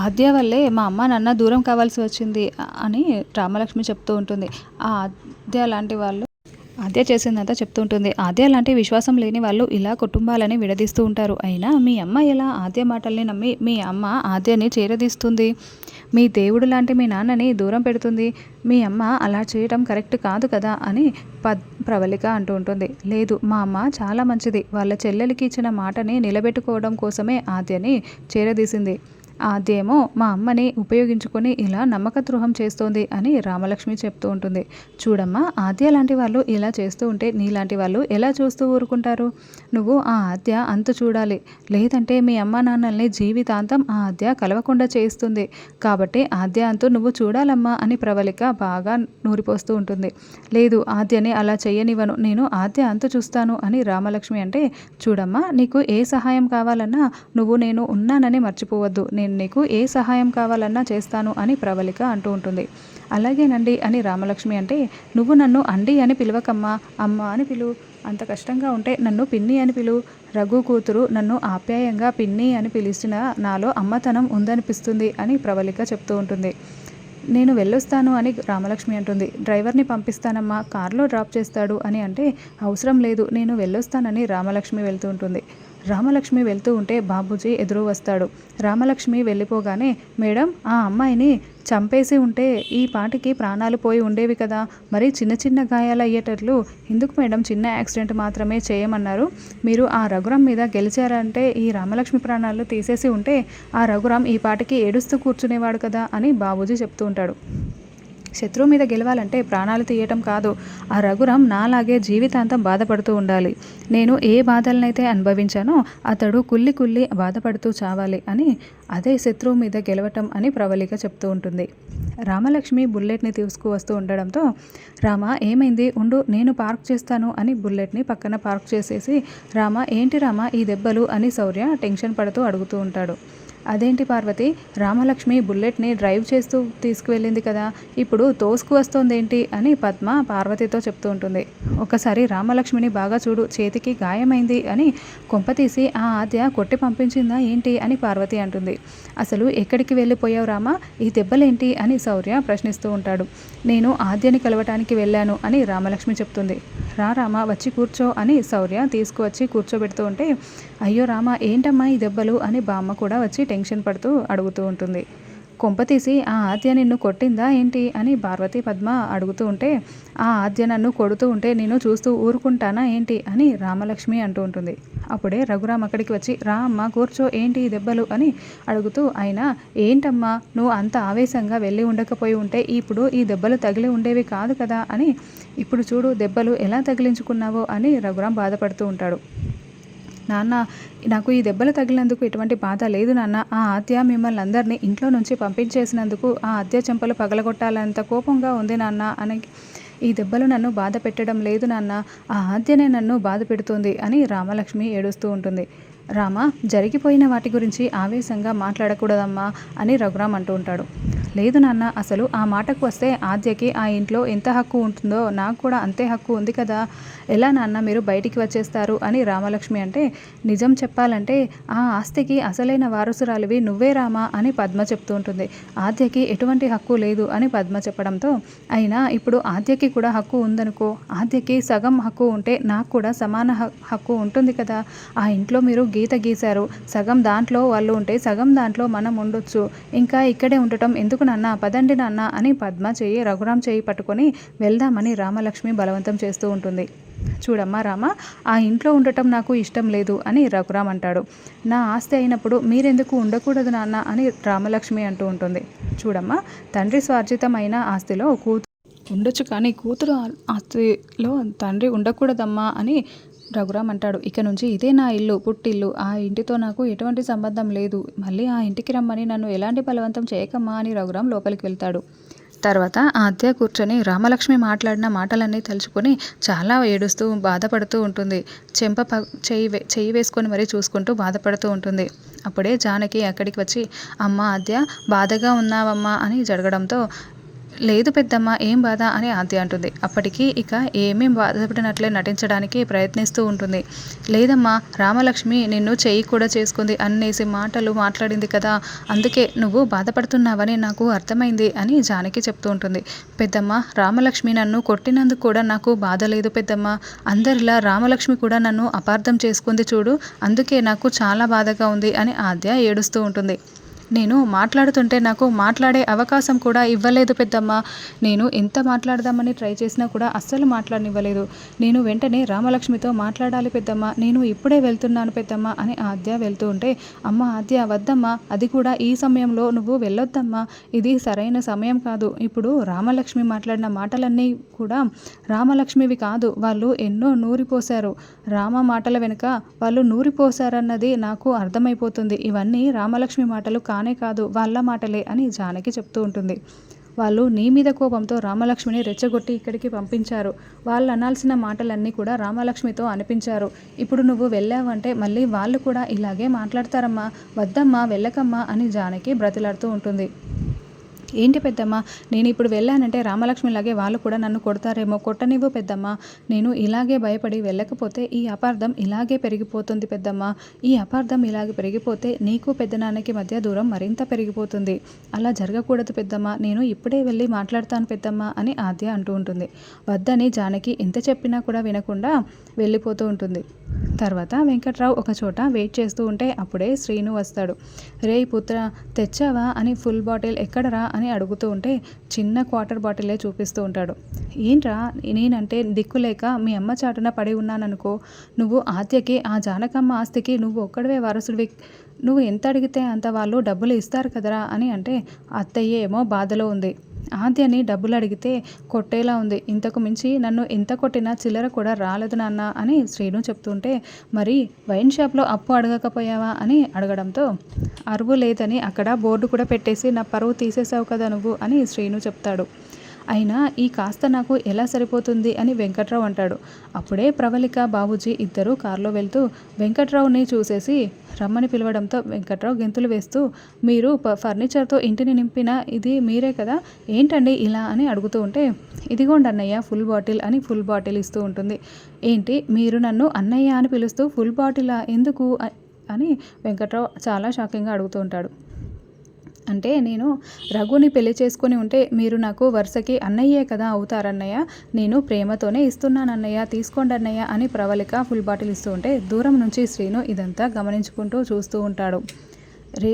ఆద్య వల్లే మా అమ్మ నాన్న దూరం కావాల్సి వచ్చింది అని రామలక్ష్మి చెప్తూ ఉంటుంది. ఆ ఆద్య లాంటి వాళ్ళు ఆద్య చేసిందంతా చెప్తూ ఉంటుంది. ఆద్య లాంటి విశ్వాసం లేని వాళ్ళు ఇలా కుటుంబాలని విడదీస్తూ ఉంటారు. అయినా మీ అమ్మ ఎలా ఆద్య మాటల్ని నమ్మి మీ అమ్మ ఆద్యని చేరదీస్తుంది? మీ దేవుడు లాంటి మీ నాన్నని దూరం పెడుతుంది. మీ అమ్మ అలా చేయడం కరెక్ట్ కాదు కదా అని పద్ ప్రవళిక అంటూ ఉంటుంది. లేదు మా అమ్మ చాలా మంచిది. వాళ్ళ చెల్లెలికి ఇచ్చిన మాటని నిలబెట్టుకోవడం కోసమే ఆద్యని చేరదీసింది. అదేమో మా అమ్మని ఉపయోగించుకొని ఇలా నమ్మక ద్రోహం చేస్తోంది అని రామలక్ష్మి చెప్తూ ఉంటుంది. చూడమ్మా ఆద్య లాంటి వాళ్ళు ఇలా చేస్తూ ఉంటే నీలాంటి వాళ్ళు ఎలా చూస్తూ ఊరుకుంటారు? నువ్వు ఆ ఆద్య అంత చూడాలి. లేదంటే మీ అమ్మ నాన్నల్ని జీవితాంతం ఆ ఆద్య కలవకుండా చేస్తుంది కాబట్టి ఆద్య అంతు నువ్వు చూడాలమ్మా అని ప్రవళిక బాగా నూరిపోస్తూ ఉంటుంది. లేదు ఆద్యని అలా చేయనివ్వను నేను ఆద్య అంతు చూస్తాను అని రామలక్ష్మి అంటే చూడమ్మా నీకు ఏ సహాయం కావాలన్నా నువ్వు నేను ఉన్నానని మర్చిపోవద్దు. నేను నీకు ఏ సహాయం కావాలన్నా చేస్తాను అని ప్రవళిక అంటూ ఉంటుంది. అలాగేనండి అని రామలక్ష్మి అంటే నువ్వు నన్ను అండి అని పిలవకమ్మా అమ్మ అని పిలు. అంత కష్టంగా ఉంటే నన్ను పిన్ని అని పిలు. రఘు కూతురు నన్ను ఆప్యాయంగా పిన్ని అని పిలిచిన నాలో అమ్మతనం ఉందనిపిస్తుంది అని ప్రవళిక చెప్తూ ఉంటుంది. నేను వెళ్ళొస్తాను అని రామలక్ష్మి అంటుంది. డ్రైవర్ని పంపిస్తానమ్మా కార్లో డ్రాప్ చేస్తాడు అని అంటే అవసరం లేదు నేను వెళ్ళొస్తానని రామలక్ష్మి వెళ్తూ ఉంటుంది. రామలక్ష్మి వెళ్తూ ఉంటే బాబూజీ ఎదురు వస్తాడు రామలక్ష్మి వెళ్ళిపోగానే మేడం ఆ అమ్మాయిని చంపేసి ఉంటే ఈ పాటికి ప్రాణాలు పోయి ఉండేవి కదా. మరి చిన్న చిన్న గాయాలు అయ్యేటట్లు ఎందుకు మేడం చిన్న యాక్సిడెంట్ మాత్రమే చేయమన్నారు? మీరు ఆ రఘురాం మీద గెలిచారంటే ఈ రామలక్ష్మి ప్రాణాలు తీసేసి ఉంటే ఆ రఘురాం ఈ పాటికి ఏడుస్తూ కూర్చునేవాడు కదా అని బాబూజీ చెప్తూ ఉంటాడు. శత్రువు మీద గెలవాలంటే ప్రాణాలు తీయటం కాదు. ఆ రఘురాం నాలాగే జీవితాంతం బాధపడుతూ ఉండాలి. నేను ఏ బాధలనైతే అనుభవించానో అతడు కుల్లి కుల్లి బాధపడుతూ చావాలి అని అదే శత్రువు మీద గెలవటం అని ప్రవళిక చెప్తూ ఉంటుంది. రామలక్ష్మి బుల్లెట్ని తీసుకువస్తూ ఉండడంతో రామ ఏమైంది? ఉండు నేను పార్క్ చేస్తాను అని బుల్లెట్ని పక్కన పార్క్ చేసేసి రామ ఏంటి రామ ఈ దెబ్బలు? అని శౌర్య టెన్షన్ పడుతూ అడుగుతూ ఉంటాడు. అదేంటి పార్వతి? రామలక్ష్మి బుల్లెట్ని డ్రైవ్ చేస్తూ తీసుకువెళ్ళింది కదా. ఇప్పుడు తోసుకు వస్తోందేంటి అని పద్మ పార్వతితో చెప్తూ ఉంటుంది. ఒకసారి రామలక్ష్మిని బాగా చూడు చేతికి గాయమైంది అని కొంపతీసి ఆ ఆద్య కొట్టి పంపించిందా ఏంటి? అని పార్వతి అంటుంది. అసలు ఎక్కడికి వెళ్ళిపోయావు రామా? ఈ దెబ్బలేంటి? అని శౌర్య ప్రశ్నిస్తూ ఉంటాడు. నేను ఆద్యని కలవటానికి వెళ్ళాను అని రామలక్ష్మి చెప్తుంది. రా రామ వచ్చి కూర్చో అని శౌర్య తీసుకువచ్చి కూర్చోబెడుతూ ఉంటే అయ్యో రామ ఏంటమ్మా ఈ దెబ్బలు? అని బామ్మ కూడా వచ్చి టెన్షన్ పడుతూ అడుగుతూ ఉంటుంది. కొంపతీసి ఆ ఆద్య నిన్ను కొట్టిందా ఏంటి? అని పార్వతి పద్మ అడుగుతూ ఉంటే ఆ ఆద్య నన్ను కొడుతూ ఉంటే నేను చూస్తూ ఊరుకుంటానా ఏంటి? అని రామలక్ష్మి అంటూ ఉంటుంది. అప్పుడే రఘురామ్ అక్కడికి వచ్చి రా అమ్మ కూర్చో ఏంటి దెబ్బలు? అని అడుగుతూ అయినా ఏంటమ్మా నువ్వు అంత ఆవేశంగా వెళ్ళి ఉండకపోయి ఉంటే ఇప్పుడు ఈ దెబ్బలు తగిలి ఉండేవి కాదు కదా? అని ఇప్పుడు చూడు దెబ్బలు ఎలా తగిలించుకున్నావో? అని రఘురామ్ బాధపడుతూ ఉంటాడు. నాన్న నాకు ఈ దెబ్బలు తగిలినందుకు ఎటువంటి బాధ లేదు నాన్న. ఆ ఆత్య మిమ్మల్ని అందరినీ ఇంట్లో నుంచి పంపించేసినందుకు ఆ ఆద్య చెంపలు పగలగొట్టాలంత కోపంగా ఉంది నాన్న అని ఈ దెబ్బలు నన్ను బాధ పెట్టడం లేదు నాన్న. ఆ ఆద్యనే నన్ను బాధ పెడుతుంది అని రామలక్ష్మి ఏడుస్తూ ఉంటుంది. రామ జరిగిపోయిన వాటి గురించి ఆవేశంగా మాట్లాడకూడదమ్మా అని రఘురామ్ అంటూ ఉంటాడు. లేదు నాన్న అసలు ఆ మాటకు వస్తే ఆద్యకి ఆ ఇంట్లో ఎంత హక్కు ఉంటుందో నాకు కూడా అంతే హక్కు ఉంది కదా. ఎలా నాన్న మీరు బయటికి వచ్చేస్తారు అని రామలక్ష్మి అంటే నిజం చెప్పాలంటే ఆ ఆస్తికి అసలైన వారసురాలివి నువ్వే రామా అని పద్మ చెప్తూ ఉంటుంది. ఆద్యకి ఎటువంటి హక్కు లేదు అని పద్మ చెప్పడంతో అయినా ఇప్పుడు ఆద్యకి కూడా హక్కు ఉందనుకో. ఆద్యకి సగం హక్కు ఉంటే నాకు కూడా సమాన హక్కు ఉంటుంది కదా. ఆ ఇంట్లో మీరు గీత గీశారు. సగం దాంట్లో వాళ్ళు ఉంటే సగం దాంట్లో మనం ఉండొచ్చు. ఇంకా ఇక్కడే ఉండటం ఎందుకు నాన్న? పదండి నాన్న అని పద్మ చేయి రఘురాం చేయి పట్టుకొని వెళ్దామని రామలక్ష్మి బలవంతం చేస్తూ ఉంటుంది. చూడమ్మా రామ ఆ ఇంట్లో ఉండటం నాకు ఇష్టం లేదు అని రఘురామ్ అంటాడు. నా ఆస్తి అయినప్పుడు మీరెందుకు ఉండకూడదు నాన్న అని రామలక్ష్మి అంటూ ఉంటుంది. చూడమ్మా తండ్రి స్వార్జితమైన ఆస్తిలో కూతురు ఉండొచ్చు కానీ కూతురు ఆస్తిలో తండ్రి ఉండకూడదమ్మా అని రఘురామ్ అంటాడు. ఇక నుంచి ఇదే నా ఇల్లు పుట్టిల్లు. ఆ ఇంటితో నాకు ఎటువంటి సంబంధం లేదు. మళ్ళీ ఆ ఇంటికి రమ్మని నన్ను ఎలాంటి బలవంతం చేయకమ్మా అని రఘురామ్ లోపలికి వెళ్తాడు. తర్వాత ఆద్య కూర్చొని రామలక్ష్మి మాట్లాడిన మాటలన్నీ తలుచుకొని చాలా ఏడుస్తూ బాధపడుతూ ఉంటుంది. చెంప ప చెయ్యి వే చెయ్యి వేసుకొని మరీ చూసుకుంటూ బాధపడుతూ ఉంటుంది. అప్పుడే జానకి అక్కడికి వచ్చి అమ్మ ఆద్య బాధగా ఉన్నావమ్మా అని జరగడంతో లేదు పెద్దమ్మ ఏం బాధ అని ఆద్య అంటుంది. అప్పటికి ఇక ఏమేం బాధపడినట్లే నటించడానికి ప్రయత్నిస్తూ ఉంటుంది. లేదమ్మా రామలక్ష్మి నిన్ను చెయ్యి కూడా చేసుకుంది అనేసి మాటలు మాట్లాడింది కదా అందుకే నువ్వు బాధపడుతున్నావని నాకు అర్థమైంది అని జానకి చెప్తూ ఉంటుంది. పెద్దమ్మ రామలక్ష్మి నన్ను కొట్టినందుకు కూడా నాకు బాధ లేదు పెద్దమ్మ. అందరిలా రామలక్ష్మి కూడా నన్ను అపార్థం చేసుకుంది చూడు అందుకే నాకు చాలా బాధగా ఉంది అని ఆద్య ఏడుస్తూ ఉంటుంది. నేను మాట్లాడుతుంటే నాకు మాట్లాడే అవకాశం కూడా ఇవ్వలేదు పెద్దమ్మ. నేను ఎంత మాట్లాడదామని ట్రై చేసినా కూడా అస్సలు మాట్లాడనివ్వలేదు. నేను వెంటనే రామలక్ష్మితో మాట్లాడాలి పెద్దమ్మ. నేను ఇప్పుడే వెళ్తున్నాను పెద్దమ్మ అని ఆద్య వెళ్తూ ఉంటే అమ్మ ఆద్య వద్దమ్మా అది కూడా ఈ సమయంలో నువ్వు వెళ్ళొద్దమ్మా. ఇది సరైన సమయం కాదు. ఇప్పుడు రామలక్ష్మి మాట్లాడిన మాటలన్నీ కూడా రామలక్ష్మివి కాదు. వాళ్ళు ఎన్నో నూరిపోశారు. రామ మాటల వెనుక వాళ్ళు నూరిపోశారన్నది నాకు అర్థమైపోతుంది. ఇవన్నీ రామలక్ష్మి మాటలు కా కానే కాదు వాళ్ళ మాటలే అని జానకి చెప్తూ ఉంటుంది. వాళ్ళు నీ మీద కోపంతో రామలక్ష్మిని రెచ్చగొట్టి ఇక్కడికి పంపించారు. వాళ్ళు అనాల్సిన మాటలన్నీ కూడా రామలక్ష్మితో అనిపించారు. ఇప్పుడు నువ్వు వెళ్ళావంటే మళ్ళీ వాళ్ళు కూడా ఇలాగే మాట్లాడతారమ్మా. వద్దమ్మా వెళ్ళకమ్మా అని జానకి బ్రతిలాడుతూ ఉంటుంది. ఏంటి పెద్దమ్మ? నేను ఇప్పుడు వెళ్ళానంటే రామలక్ష్మిలాగే వాళ్ళు కూడా నన్ను కొడతారేమో కొట్టనివ్వు పెద్దమ్మ. నేను ఇలాగే భయపడి వెళ్ళకపోతే ఈ అపార్థం ఇలాగే పెరిగిపోతుంది పెద్దమ్మ. ఈ అపార్థం ఇలాగే పెరిగిపోతే నీకు పెద్దనాన్నకి మధ్య దూరం మరింత పెరిగిపోతుంది. అలా జరగకూడదు పెద్దమ్మ. నేను ఇప్పుడే వెళ్ళి మాట్లాడతాను పెద్దమ్మ అని ఆద్య అంటూ ఉంటుంది. వద్దని జానకి ఎంత చెప్పినా కూడా వినకుండా వెళ్ళిపోతూ ఉంటుంది. తర్వాత వెంకట్రావు ఒక చోట వెయిట్ చేస్తూ ఉంటే అప్పుడే శ్రీను వస్తాడు. రే పుత్ర తెచ్చావా అని ఫుల్ బాటిల్ ఎక్కడరా అని అడుగుతూ ఉంటే చిన్న క్వార్టర్ బాటిలే చూపిస్తూ ఉంటాడు. ఏంట్రా? నేనంటే దిక్కులేక మీ అమ్మ చాటున పడి ఉన్నాననుకో. నువ్వు ఆద్యకి ఆ జానకమ్మ ఆస్తికి నువ్వు ఒక్కడవే వారసుడివి. నువ్వు ఎంత అడిగితే అంత వాళ్ళు డబ్బులు ఇస్తారు కదరా అని అంటే అత్తయ్య ఏమో బాధలో ఉంది. ఆద్యని డబ్బులు అడిగితే కొట్టేలా ఉంది. ఇంతకు మించి నన్ను ఎంత కొట్టినా చిల్లర కూడా రాలేదు నాన్న అని శ్రీను చెప్తుంటే మరి వైన్ షాప్లో అప్పు అడగకపోయావా అని అడగడంతో అరువు లేదని అక్కడ బోర్డు కూడా పెట్టేసి నా పరువు తీసేసావు కదా నువ్వు అని శ్రీను చెప్తాడు. అయినా ఈ కాస్త నాకు ఎలా సరిపోతుంది అని వెంకట్రావు అంటాడు. అప్పుడే ప్రవళిక బాబుజీ ఇద్దరు కారులో వెళ్తూ వెంకట్రావుని చూసేసి రమ్మని పిలవడంతో వెంకట్రావు గెంతులు వేస్తూ మీరు ఫర్నిచర్తో ఇంటిని నింపిన ఇది మీరే కదా? ఏంటండి ఇలా అని అడుగుతూ ఉంటే ఇదిగోండి అన్నయ్య ఫుల్ బాటిల్ అని ఫుల్ బాటిల్ ఇస్తూ ఉంటుంది. ఏంటి మీరు నన్ను అన్నయ్య అని పిలుస్తూ ఫుల్ బాటిలా ఎందుకు? అని వెంకట్రావు చాలా షాకింగ్గా అడుగుతూ ఉంటాడు. అంటే నేను రఘుని పెళ్ళి చేసుకుని ఉంటే మీరు నాకు వరుసకి అన్నయ్యే కదా అవుతారన్నయ్య. నేను ప్రేమతోనే ఇస్తున్నానన్నయ్య తీసుకోండి అన్నయ్య అని ప్రవళిక ఫుల్ బాటిల్ ఇస్తూ ఉంటే దూరం నుంచి శ్రీను ఇదంతా గమనించుకుంటూ చూస్తూ ఉంటాడు. రే